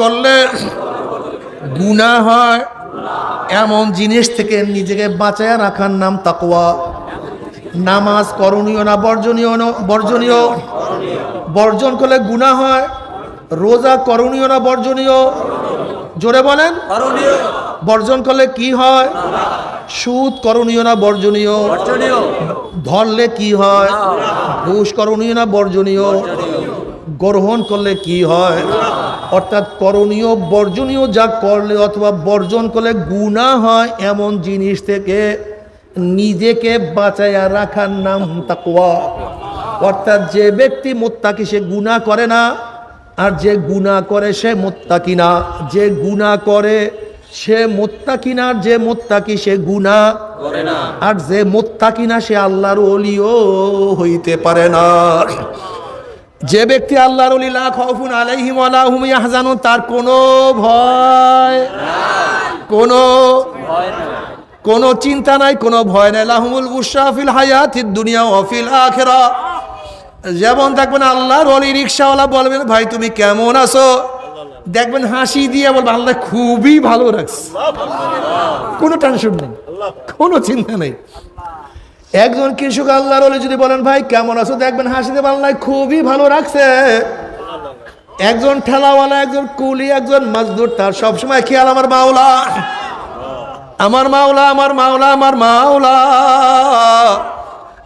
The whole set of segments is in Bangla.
করলে গুণা হয়। এমন জিনিস থেকে নিজেকে বাঁচায় রাখার নাম তাকওয়া। নামাজ করণীয় না বর্জনীয় না বর্জনীয়? বর্জন করলে গুণা হয়। রোজা করণীয় না বর্জনীয়? জোরে বলেন। বর্জন করলে কি হয়? সুদ করণীয় না বর্জনীয়? ধরলে কি হয়? ঘুষ করণীয় না বর্জনীয়। গ্রহণ করলে কি হয়? অর্থাৎ করণীয় বর্জনীয় যা করলে অথবা বর্জন করলে গুণা হয় এমন জিনিস থেকে নিজেকে বাঁচাইয়া রাখার নাম তাকওয়া। অর্থাৎ যে ব্যক্তি মোত্তাকি সে গুণা করে না আর যে গুণা করে সে মোত্তাকি না। যে গুণা করে সে মোত্তাকি না যে মোত্তাকি সে গুণা আর যে মোত্তাকি না সে আল্লাহর অলিও হইতে পারে না। যে ব্যক্তি আল্লাহর অলি লা খাউফুন আলাইহিম ওয়ালা হুম ইয়াহজানুন, তার কোনো ভয় কোনো কোনো চিন্তা নাই, কোনো ভয় নাই। লাহুমুল বুশরা ফিল হায়াতিদ দুনিয়া ওয়া ফিল আখিরা। যেমন দেখবেন আল্লাহর অলি রিক্সাওয়ালা বলবেন, ভাই, তুমি কেমন আছো? দেখবেন হাসি দিয়ে বলবে আল্লাহ খুবই ভালো রাখছে। কোনো টেনশন নেই। কোনো চিন্তা নেই। একজন কৃষক আল্লাহর যদি বলেন, ভাই, কেমন আছো? দেখবেন হাসি দিয়ে আল্লাহ খুবই ভালো রাখছে। একজন ঠেলাওয়ালা, একজন কুলি, একজন মজদুর, তার সবসময় খেয়াল আমার মাওলা। আমার মাওলা আমার মাওলা আমার মাওলা।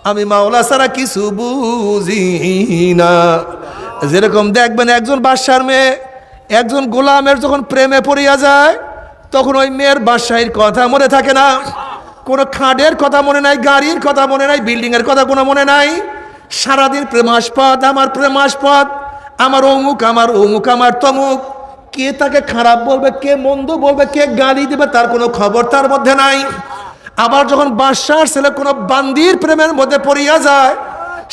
আমি মাওলা ছাড়া কিছু বুঝি না। যেরকম দেখবেন একজন বাদশার মেয়ে, একজন গোলামের যখন প্রেমে পড়িয়া যায়, তখন ওই মেয়ের বাদশাহীর কথা মনে থাকে না। কোনো খাটের কথা মনে নাই, গাড়ির কথা মনে নাই, বিল্ডিংয়ের কথা কোনো মনে নাই। সারাদিন প্রেমাস্পদ আমার প্রেমাস্পদ আমার অমুক আমার অমুক, আমার তমুক। কে তাকে খারাপ বলবে, কে মন্দ বলবে, কে গালি দেবে, তার কোনো খবর তার মধ্যে নাই। আবার যখন বাদশার ছেলে কোনো বান্দির প্রেমের মধ্যে পড়িয়া যায়,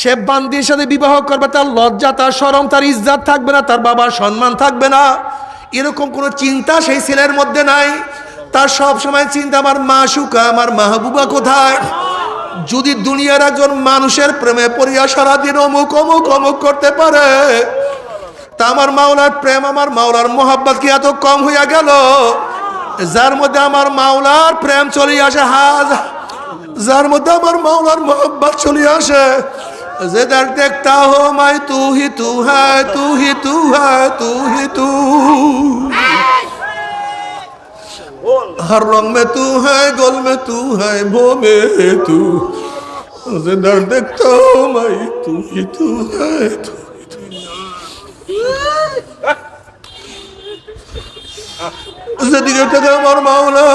সে বান্দির সাথে বিবাহ করবে, তার লজ্জা, তার সরম তার ইজ্জাত থাকবে না, তার বাবার সম্মান থাকবে না। এরকম কোনো চিন্তা সেই ছেলের মধ্যে নাই। তার সব সময় চিন্তা, আমার মা মাসুকা আমার মাহবুবা কোথায়? যদি দুনিয়ার একজন মানুষের প্রেমে পড়িয়া সারাদিন অমুক অমুক অমুক করতে পারে, তা আমার মাওলার প্রেম, আমার মাওলার মোহাব্বত কি এত কম হইয়া গেল? যার মধ্যে আমার মাওলার প্রেম চলে আসে, হাজ, যার মধ্যে আমার মাওলার মোহাব্বত চলে আসে, যে দর দেখতা হো মাই, তু হি, তু হ্যায়, তু হি, তু হ্যায়, তু হি, তু। हर रंग में तू है गोल में तू है वो में तू उसे दर्द देखता हूँ मैं तू ही तू है तू ही तू যেদিকে থেকে আমার মাওলা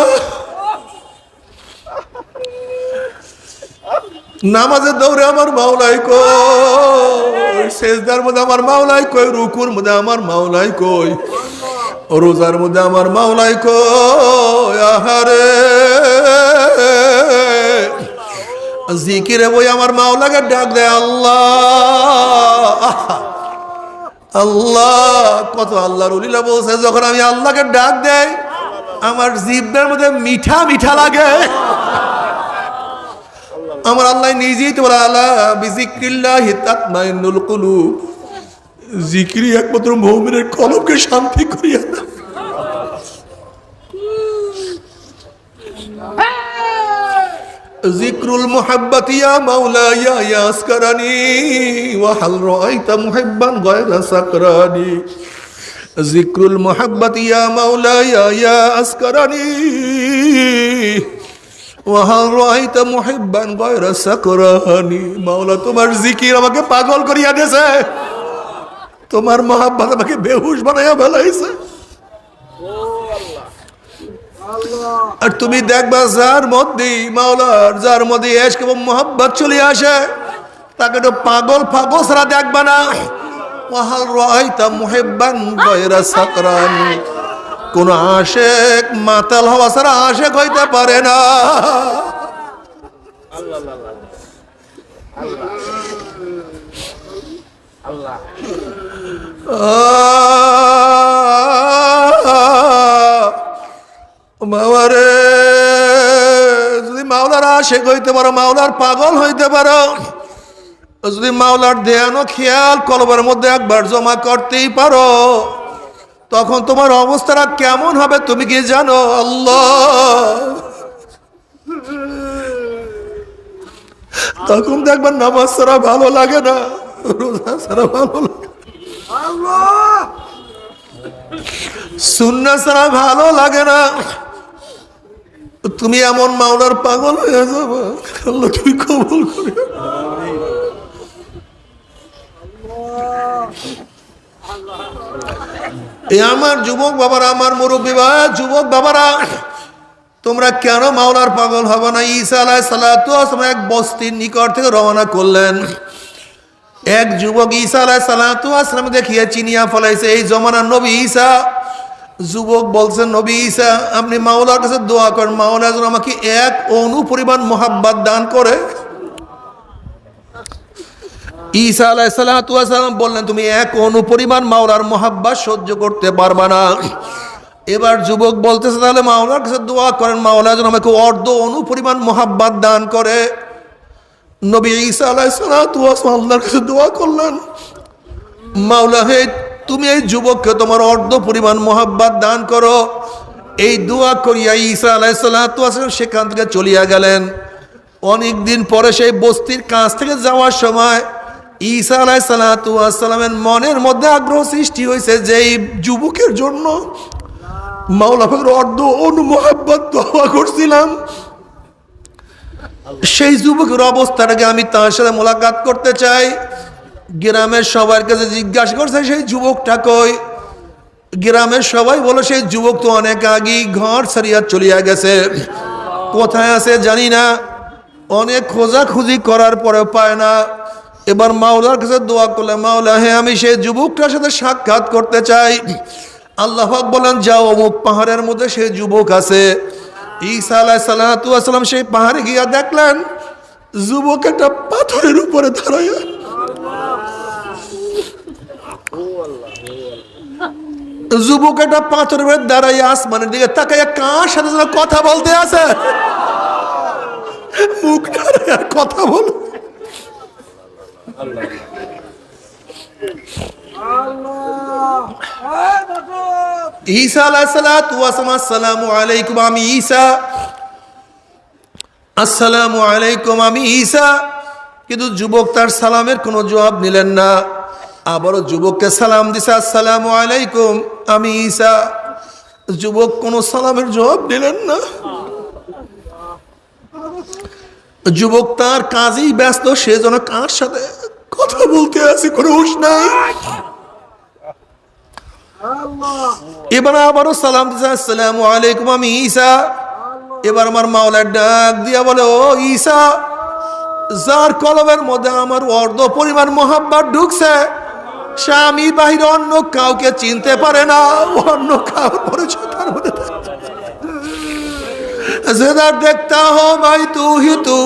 নামাজের দৌড়ে আমার মাওলাই কই শেষদার মধ্যে আমার মাওলাই কই রুকুর মধ্যে আমার মাওলাই কই রোজার মধ্যে আমার মাওলাই আহারে। জিকিরে বই আমার মাওলাকে ডাক দেয়, আল্লাহ। আল্লাহ, কত আল্লাহর উলিলা বলছে, যখন আমি আল্লাহকে ডাক দেয় আমার জিব্বের মধ্যে মিঠা মিঠা লাগে। আমার আল্লাহ নিজেই তো বলে আল্লাহ বিজিক্রিল্লাহ তাতমাইনুল কুলুব। জিকিরি একমাত্র মৌমিনের কলমকে শান্তি করিয়া দাও। জিক্রুল মোহাব্বত ইয়া মাওলা ইয়া ইয়াসকারানি ওয়া হাল রাআইতা মুহিব্বান গায়রা সাকরানি। জিক্রুল মোহাব্বত ইয়া মাওলা ইয়া ইয়াসকারানি ওয়া হাল রাআইতা মুহিব্বান গায়রা সাকরানি। মাওলা, তোমার জিকির আমাকে পাগল করিয়া দিয়েছে। তোমার মহাব্বত আমাকে বেহুশ বানাইয়া ফেলাইছে। আর তুমি দেখবা যার মধ্যে মাওলার, যার মধ্যে এসক এবং মোহাব্বত চলে আসে, তাকে তো পাগল ফাগল ছাড়া দেখবা না। ওয়াহাল রাইতা মুহিব্বান গায়রা সাকরান। কোন আশেক মাতাল হওয়া ছাড়া আশেক হইতে পারে না। আল্লাহ। মাওয়ারে যদি মাওলার আশেক হইতে পারো, মাওলার পাগল হইতে পারো, যদি মাওলার ধ্যান ও খেয়াল কলবের মধ্যে একবার জমা করতেই পারো, তখন তোমার অবস্থাটা কেমন হবে তুমি কি জানো? আল্লাহ! তখন দেখবেন নামাজ ছাড়া ভালো লাগে না, রোজা ছাড়া ভালো লাগে সুন্না ছাড়া ভালো লাগে না। তুমি এমন মাওলার পাগল হয়ে যাব। তুমি কবল করে। আমার যুবক বাবারা, আমার মুরব্বী বা, যুবক বাবারা, তোমরা কেন মাওলার পাগল হবে না? ঈসা আলাহ সালাতু এক বস্তির নিকট থেকে রওনা করলেন। এক যুবক ঈসা আলাহ সালাতু আসলাম দেখিয়ে চিনিয়া ফলাইছে, এই জমানার নবী ঈসা। যুবক বলছেন নবী ঈসা, আপনি মাওলার কাছে দোয়া করেন। মাওলা যেন আমাকে এক অনু পরিমাণ মোহাব্বাত দান করে। ঈসা আলাহ সালাম বললেন, তুমি এক অনু পরিমাণ মাওলার মোহাব্বাত সহ্য করতে পারবা না। এবার যুবক বলতেছে, তাহলে মাওলার কাছে দোয়া করেন। মাওলা যেন আমাকে অর্ধ অনু পরিমাণ মোহাব্বাত দান করে। নবী ঈসা আলাহ সালাম আল্লাহর কাছে দোয়া করলেন, মাওলা হে, তুমি এই যুবককে তোমার অর্ধ পরিমাণ মোহাব্বাত দান করো। এই দোয়া করিয়া ঈসা আলাইসাল্লাম সেখান থেকে চলিয়া গেলেন। অনেক দিন পরে সেই বস্তির কাছ থেকে যাওয়ার সময় ঈসা আলাই সালাতামের মনের মধ্যে আগ্রহ সৃষ্টি হয়েছে যে এই যুবকের জন্য মাওলা অর্ধ অনুমহাব্বত দোয়া করছিলাম। সেই যুবকের অবস্থাটাকে আমি তার সাথে মোলাকাত করতে চাই। গ্রামের সবার কাছে জিজ্ঞাসা করছে, সেই যুবকটা কই? গ্রামের সবাই বলো সেই যুবক তো অনেক আগেই ঘর ছাড়িয়া চলিয়া গেছে। কোথায় আছে জানি না। অনেক খোঁজাখুঁজি করার পরে পায় না। এবার মাওলার কাছে দোয়া করলে, মাওলা, হে আমি সেই যুবকটার সাথে সাক্ষাৎ করতে চাই। আল্লাহ বলেন, যাও অমুক পাহাড়ের মধ্যে সেই যুবক আছে। ঈসা আলাহ সাল্লাম সেই পাহাড়ে গিয়া দেখলেন যুবক একটা পাথরের উপরে দাঁড়াইয়া যুবক একটা পাথরের উপরে দাঁড়াইয়া আসমানের দিকে তাকাইয়া কার সাথে যেন কথা বলতে আছে? মুখ কথা বল। ঈসা আসসালামু আলাইকুম, আমি ঈসা। আসসালামু আলাইকুম, আমি ঈসা। কিন্তু যুবক তার সালামের কোনো জবাব নিলেন না। আবারও যুবককে সালাম দিছে, আসসালামু আলাইকুম, আমি ঈসা। যুবক কোনো সালামের জবাব দিলেন না। যুবক তার কাজেই ব্যস্ত, সে যেন কার সাথে কথা বলতে আছে, কোনো হুশ নাই। এবার আবারও সালাম আসসালামু আলাইকুম, আমি ঈসা। এবার আমার মাওলার ডাক দিয়া বলে, ও ঈসা, যার কলমের মধ্যে আমার অর্ধ পরিমাণ মোহাব্বত ঢুকছে, স্বামী বাহিরে অন্য কাউকে চিনতে পারে না, অন্য কাউর পরিচয় তার মধ্যে যেদার দেখতা হো মাই তু তু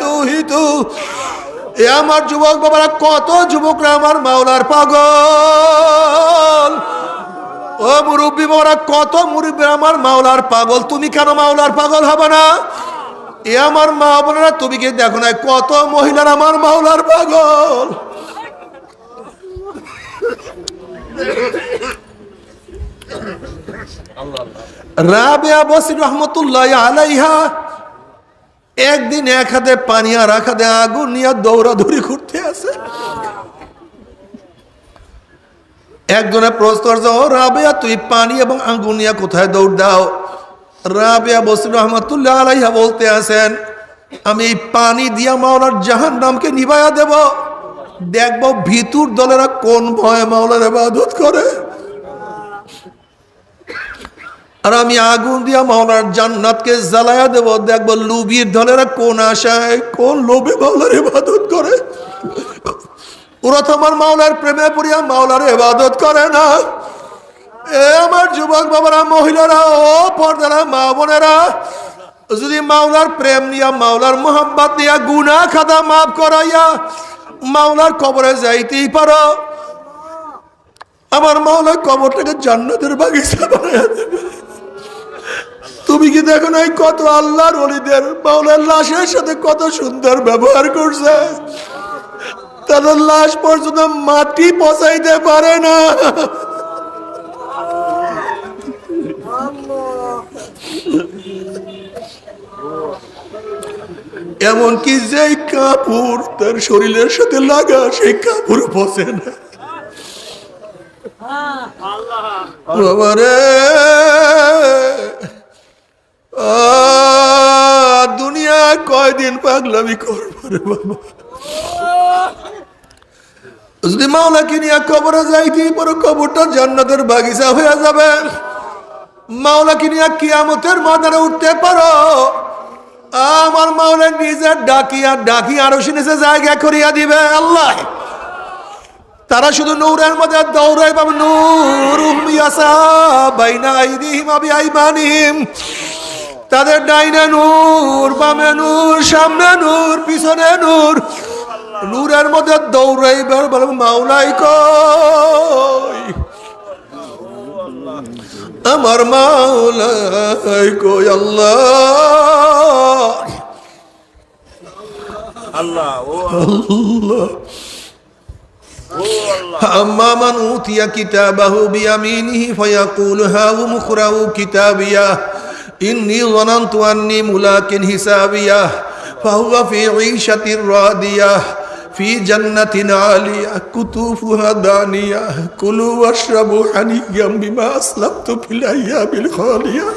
তু তু। এ আমার যুবক বাবারা, কত যুবকরা আমার মাওলার পাগল। ও মুরব্বী বাবারা, কত মুরব্বী আমার মাওলার পাগল। তুমি কেন মাওলার পাগল হবে না? এ আমার মা বোনেরা, তুমি কি দেখো না কত মহিলার আমার মাওলার পাগল? রাবেয়া বসির রহমতুল্লাহ আলাইহা, একদিন এক হাতে পানি আর এক হাতে আগুন নিয়ে দৌড়াদৌড়ি করতে আছে একজনে প্রশ্ন করছে, ও রাবেয়া, তুই পানি এবং আগুন নিয়ে কোথায় দৌড় দাও? রাবেয়া বসির রহমতুল্লাহ আলাইহা বলতে আসেন, আমি এই পানি দিয়া মাওলার জাহান নামকে নিবাইয়া দেব। দেখব ভিতুর দলেরা কোন ভয়ে মাওলার ইবাদত করে। আর আমি আগুন দিয়া মাওলার জান্নাতকে জ্বালায়া দেব। দেখব লুবির দলেরা কোন আশায়, কোন লোভে মাওলার ইবাদত করে। ওরা তো আমার মাওলার প্রেমে পড়িয়া মাওলার ইবাদত করে না। এ আমার যুবক বাবারা, মহিলারা, ও পর্দারা, মা বোনেরা, যদি মাওলার প্রেম নিয়া, মাওলার মোহাম্মত নিয়া গুনা খাতা মাফ করাইয়া মাওলার কবরে যাইতেই পারো। আমার মাওলার কবরটাকে জান্নাতের বাগিচা বানাইয়া দেবে। তুমি কি দেখো নাই কত আল্লাহর অলিদের মাওলার লাশের সাথে কত সুন্দর ব্যবহার করছে? তাদের লাশ পর্যন্ত মাটি পচাইতে পারে না। এমনকি যেই কাপড় তার শরীরের সাথে লাগা সেই কাপড় পচে না। বাবারে! আহ, দুনিয়া কয়দিন পাগলামি করব রে বাবা। যদি মাওলাকে নিয়ে কবরে যাই কি পরে কবরটা জান্নাতের বাগিচা হয়ে যাবে। মাওলাকে নিয়ে কিয়ামতের মাদারে উঠতে পারো। আমার মাওলা নিজে ডাকিয়া ডাকি আরও শুনেছে জায়গা করিয়া দিবে আল্লাহ। তারা শুধু নূরের মধ্যে দৌড়াই পাবে নূর বাইনা আইদিহিম আবি আইমানিহিম। তাদের ডাইনে নূর বামে নূর সামনে নূর পিছনে নূর নূরের মধ্যে দৌড়াই বের বলে মাওলাই কই আমার মাওলাই কই আল্লাহ আল্লাহ ও আল্লাহ أما من أوتي كتابه بيمينه فيقول هاؤم اقرءوا كتابيه ইন্নি জনান্তু আন্নি মুলাকিন হিসাবিয়াহ ফাহুয়া ফি ঈশাতির রাদিয়াহ ফি জান্নাতিন আলিয়া, কুতুফুহা দানিয়া, কুলু ওয়াশরাবু হানিয়াম বিমা আসলামতু ফিল আইয়ামিল খালিয়া.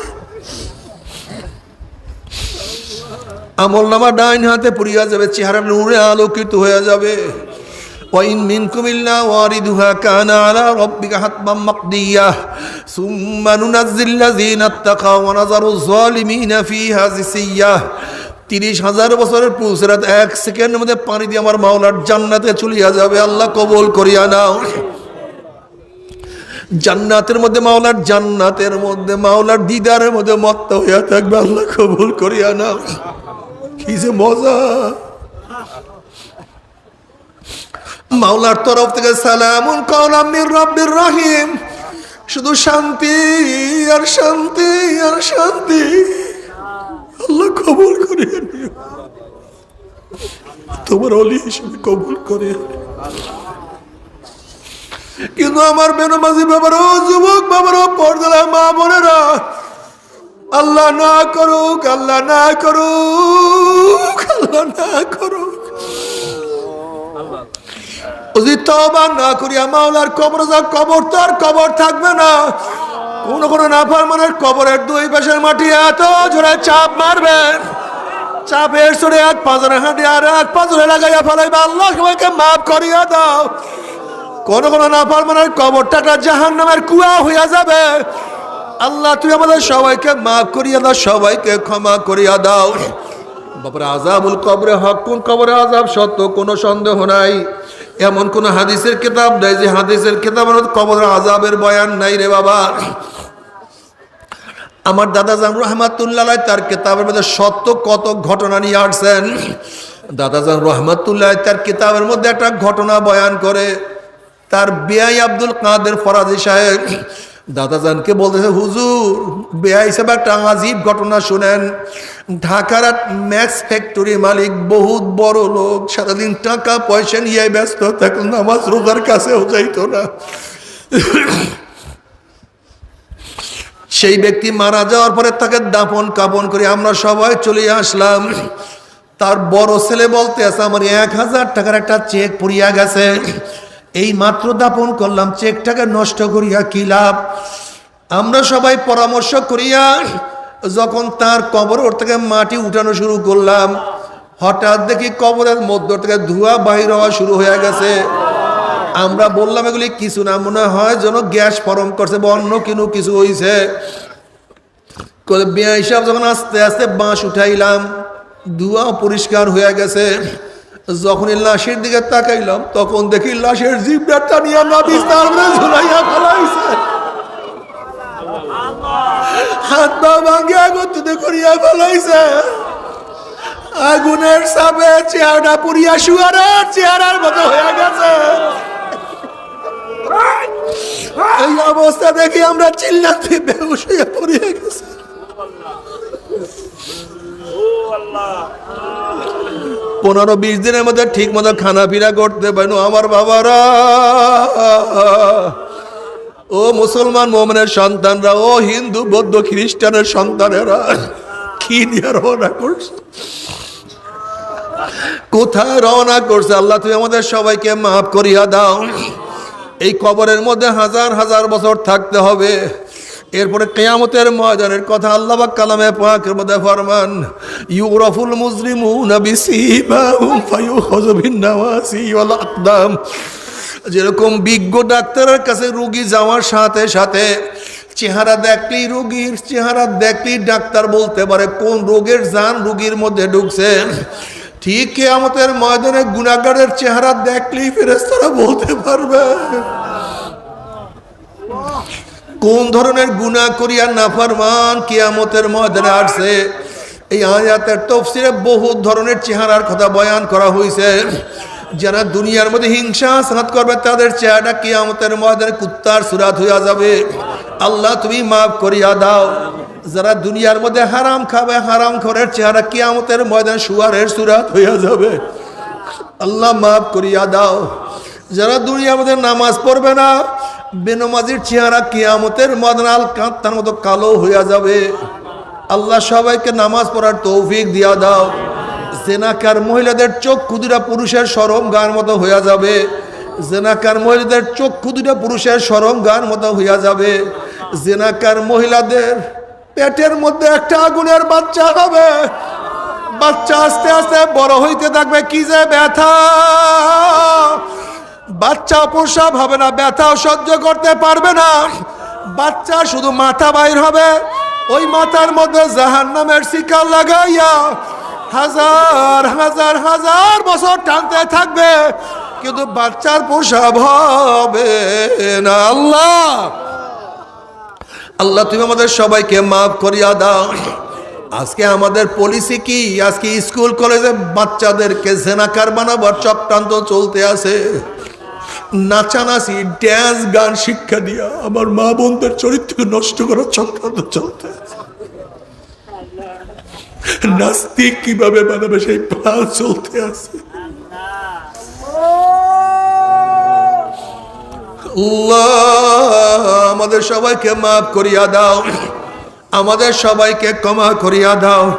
আমল নামা ডাইন হাতে পুরিয়া যাবে, চেহারা নূরে আলোকিত হয়ে যাবে। وإن منكم إلا واردها كان على ربك حتما مقضيا ثم ننزل الذين اتقوا ونذر الظالمين فيها جثيا তিরিশ হাজার বছরের পুসরাত এক সেকেন্ডের মধ্যে পানি দিয়ে আমার মাওলার জান্নাতে চলিয়া যাবে আল্লাহ কবুল করিয়া নাও জান্নাতের মধ্যে মাওলার জান্নাতের মধ্যে মাওলার দিদারের মধ্যে মত্ত হইয়া থাকবে আল্লাহ কবুল করিয়া নাও কি যে মজা মাওলার তরফ থেকে সালামুন কৌলামির রব্বির রহিম। শুধু শান্তি আর শান্তি আর শান্তি। আল্লাহ কবুল নিও। তোমার অলি হিসেবে কবুল করে। কিন্তু আমার বেনমাজি বাবারও যুবক বাবারও পর্দালা মা বোনেরা, আল্লাহ না করুক, আল্লাহ না করুক, আল্লাহ না করুক। না করিয়া মাওলার কবর যা কবর তো আর কবর থাকবে না। কোন কোন নাফারমানের কবরের দুই পাশের মাটি এত জোরে চাপ মারবেন চাপের সরে এক পাঁচরে হাঁটি আর এক পাঁচরে লাগাইয়া আল্লাহ মাফ করিয়া দাও। কোন কোন নাফারমানের জাহান নামের কুয়া হইয়া যাবে। আল্লাহ তুই আমাদের সবাইকে মাফ করিয়া দাও, সবাইকে ক্ষমা করিয়া দাও। বাপরে আজাবুল কবরে হক, কোন কবরে আজাব সত্য কোনো সন্দেহ নাই। এমন কোন হাদিসের কিতাব নাই যে হাদিসের কেতাব কবর আজাবের বয়ান নাই রে বাবা। আমার দাদা জান রহমাতুল্লাহ তার কিতাবের মধ্যে সত্য কত ঘটনা নিয়ে আসছেন। দাদা জান রহমাতুল্লাহ তার কিতাবের মধ্যে একটা ঘটনা বয়ান করে। তার বেআই আব্দুল কাদের ফরাজি সাহেব দাদাজানকে বলতেছে, হুজুর বেআই হিসেবে একটা আজীব ঘটনা শুনেন। ঢাকার ম্যাক্স ফ্যাক্টরি মালিক বহুত বড় লোক, সারাদিন টাকা পয়সা নিয়ে ব্যস্ত থাকলেন নামাজ রোজার কাছেও যাইতো না। সেই ব্যক্তি মারা যাওয়ার পরে তাকে দাপন কাপন করে আমরা সবাই চলে আসলাম। তার বড় ছেলে বলতে আছে, আমার এক হাজার টাকার একটা চেক পুড়িয়া গেছে। এই মাত্র দাপন করলাম, চেকটাকে নষ্ট করিয়া কি লাভ? আমরা সবাই পরামর্শ করিয়া যখন তার কবর ওর থেকে মাটি উঠানো শুরু করলাম, হঠাৎ দেখি কবরের মধ্য থেকে ধোঁয়া বাহির হওয়া শুরু হয়ে গেছে। আমরা বললাম, এগুলি কিছু না, মনে হয় যেন গ্যাস ফরম করছে বা অন্য কিনু কিছু হইছে। বিয়া হিসাব যখন আস্তে আস্তে বাঁশ উঠাইলাম ধোঁয়া পরিষ্কার হয়ে গেছে। যখন লাশের দিকে তাকাইলাম, তখন দেখি লাশের জিপটা টানিয়া না বিস্তার করে ঝুলাইয়া ফেলাইছে। হাত পা ভাঙ্গিয়া গতিতে করিয়া ফেলাইছে। আগুনের সাপে চেহারা পুরিয়া শুয়ারের চেহারার মতো হয়ে গেছে। এই অবস্থা দেখি আমরা চিল্লাতে বেহুশ হয়ে পড়িয়ে গেছে। পনেরো, বিশ দিনের মধ্যে ঠিক মতো খানাপিনা করতে পারেন। আমার বাবারা। ও মুসলমান মোমেনের সন্তানরা, ও হিন্দু, বৌদ্ধ, খ্রিস্টানের সন্তানেরা, কি নিয়ে রওনা করছে? কোথায় রওনা করছে? আল্লাহ, তুমি আমাদের সবাইকে মাফ করিয়া দাও। এই কবরের মধ্যে হাজার হাজার বছর থাকতে হবে। এরপরে কেয়ামতের ময়দানের কথা আল্লাহ কালামে পাকের মধ্যে ফরমান, ইউরাফুল মুজরিমুন আকদাম যেরকম বিজ্ঞ ডাক্তারের কাছে রুগী যাওয়ার সাথে সাথে চেহারা দেখলেই রুগীর চেহারা দেখলেই ডাক্তার বলতে পারে, কোন রোগের যান রুগীর মধ্যে ঢুকছে? ঠিক আমাদের ময়দানে গুণাগারের চেহারা দেখলেই ফেরেস্তারা বলতে পারবে। কোন ধরনের গুণা করিয়া নাফারমান কিয়ামতের ময়দানে আসছে? এই আয়াতের তফসিরে বহু ধরনের চেহারার কথা বয়ান করা হয়েছে যারা দুনিয়ার মধ্যে হিংসা সাত করবে, তাদের চেহারা কিয়ামতের ময়দানে কুত্তার সুরাত হইয়া যাবে। আল্লাহ তুমি মাফ করিয়া দাও। যারা দুনিয়ার মধ্যে হারাম খাবে, হারাম খরের চেহারা কিয়ামতের ময়দানে সুয়ারের সুরাত হইয়া যাবে। আল্লাহ মাফ করিয়া দাও। যারা দুনিয়ার মধ্যে নামাজ পড়বে না বেনমাজির চেহারা কিয়ামতের মদনাল কাঁতার মতো কালো হইয়া যাবে। আল্লাহ সবাইকে নামাজ পড়ার তৌফিক দিয়া দাও। জেনাকার মহিলাদের চোখ ক্ষুদিরা পুরুষের সরম গান মতো হইয়া যাবে। জেনাকার মহিলাদের চোখ ক্ষুদিরা পুরুষের সরম গান মতো হইয়া যাবে। জেনাকার মহিলাদের পেটের মধ্যে একটা আগুনের বাচ্চা হবে। বাচ্চা আস্তে আস্তে বড় হইতে থাকবে, কি যে ব্যথা। বাচ্চা প্রসাব হবে না ব্যথা সহ্য করতে পারবে না। বাচ্চা শুধু মাথা বাইর হবে, ওই মাথার মধ্যে জাহান নামের শিকার লাগাইয়া হাজার হাজার হাজার বছর টানতে থাকবে, কিন্তু বাচ্চার প্রসাব হবে না। আল্লাহ আল্লাহ তুমি আমাদের সবাইকে মাফ করিয়া দাও। আজকে আমাদের পলিসি কি? আজকে স্কুল, কলেজে বাচ্চাদেরকে জেনাকার বানাবার চক্রান্ত চলতে আছে। নাচানাচি ড্যান্স গান শিক্ষা দিয়া আমার মা বোনদের চরিত্রকে নষ্ট করার চক্রান্ত চলতে নাস্তিক কীভাবে বানাবে সেই প্রাণ চলতে আছে? আমাদের সবাইকে মাফ করিয়া দাও। আমাদের সবাইকে ক্ষমা করিয়া দাও।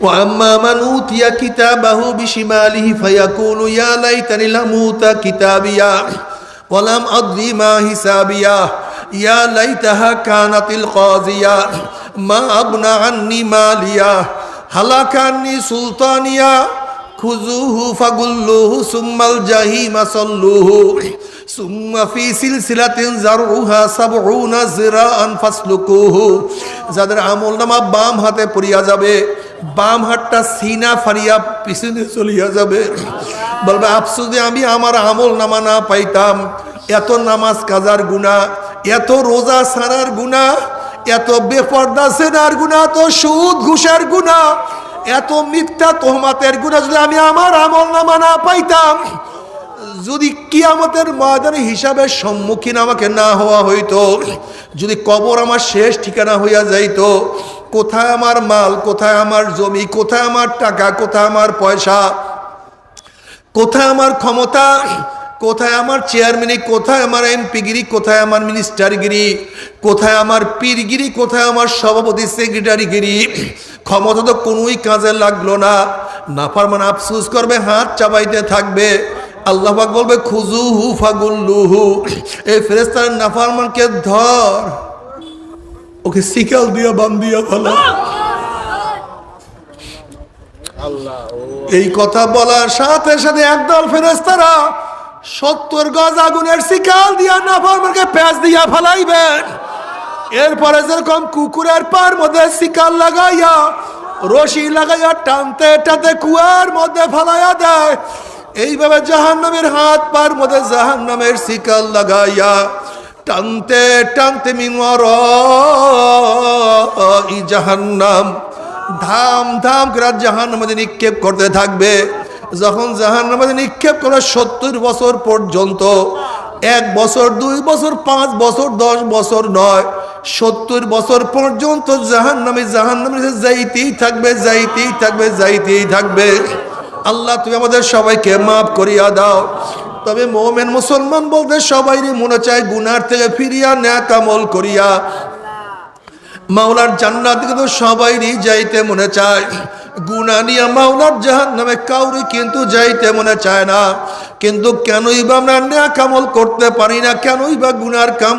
وأما من أوتي كتابه بشماله فيقول يا ليتني لم أوت كتابيا ولم أدري ما حسابيا يا ليتها كانت القاضية ما أغنى عني ماليا هلك عني سلطانيا خذوه فغلوه ثم الجحيم صلوه ثم في سلسلة زرعها سبعون ذراعا فاسلكوه যাদের আমল নামা বাম হাতে পড়িয়া যাবে বাম হাতটা সিনা ফারিয়া পিছনে চলিয়া যাবে। বলবে, আফসোস যে আমি আমার আমল নামা না পাইতাম। এত নামাজ কাজার গুণা এত রোজা সারার গুণা এত বেপর্দা সেনার গুণা এত সুদ ঘুষের গুণা এত মিথ্যা তোহমাতের গুণা যদি আমি আমার আমল নামা না পাইতাম, যদি কিয়ামতের ময়দানে হিসাবে সম্মুখীন আমাকে না হওয়া হইতো, যদি কবর আমার শেষ ঠিকানা হইয়া যাইতো কোথায় আমার মাল কোথায় আমার জমি কোথায় আমার টাকা কোথায় আমার পয়সা কোথায় আমার ক্ষমতা কোথায় আমার চেয়ারম্যানি কোথায় আমার এমপিগিরি কোথায় আমার মিনিস্টারগিরি কোথায় আমার পীরগিরি কোথায় আমার সভাপতি সেক্রেটারিগিরি ক্ষমতা তো কোনোই কাজে লাগল না নাফার মানে আফসুস করবে হাত চাবাইতে থাকবে আল্লাহ বলবে খুজু হু ফাগুল্লুহু এই ফেরেস্তার নাফারমানকে ধর ওকে শিকাল দিয়া বান দিয়া ফেলা এই কথা বলার সাথে সাথে একদল ফেরেস্তারা সত্তর গজ আগুনের শিকাল দিয়া নাফরমানকে প্যাঁচ দিয়া ফেলাইবেন। এরপরে যেরকম কুকুরের পার মধ্যে শিকাল লাগাইয়া, রশি লাগাইয়া টানতে টানতে কুয়ার মধ্যে ফেলাইয়া দেয়, এইভাবে জাহান্নামের হাত পার মধ্যে জাহান্নামের শিকাল লাগাইয়া টানতে টানতে মিমর ই জাহান্নাম। ধাম ধাম করে জাহান মধ্যে নিক্ষেপ করতে থাকবে। যখন জাহান মধ্যে নিক্ষেপ করে সত্তর বছর পর্যন্ত, এক বছর, দুই বছর, পাঁচ বছর, দশ বছর নয়, সত্তর বছর পর্যন্ত জাহান নামে জাহান নামে যাইতেই থাকবে যাইতেই থাকবে যাইতেই থাকবে। আল্লাহ তুমি আমাদের সবাইকে মাফ করিয়া দাও। তবে মোমেন মুসলমান বলতে সবাইরই মনে চায় গুনার থেকে ফিরিয়া ন্যাকামল করিয়া। মাওলার জান্নাত কিন্তু সবাইরই যাইতে মনে চায়। গুনা নিয়ে মাওলার জাহান নামে কাউরি কিন্তু যাইতে মনে চায় না। কিন্তু কেনই বা আমরা ন্যা কামল করতে পারি না, কেনই বা গুনার কাম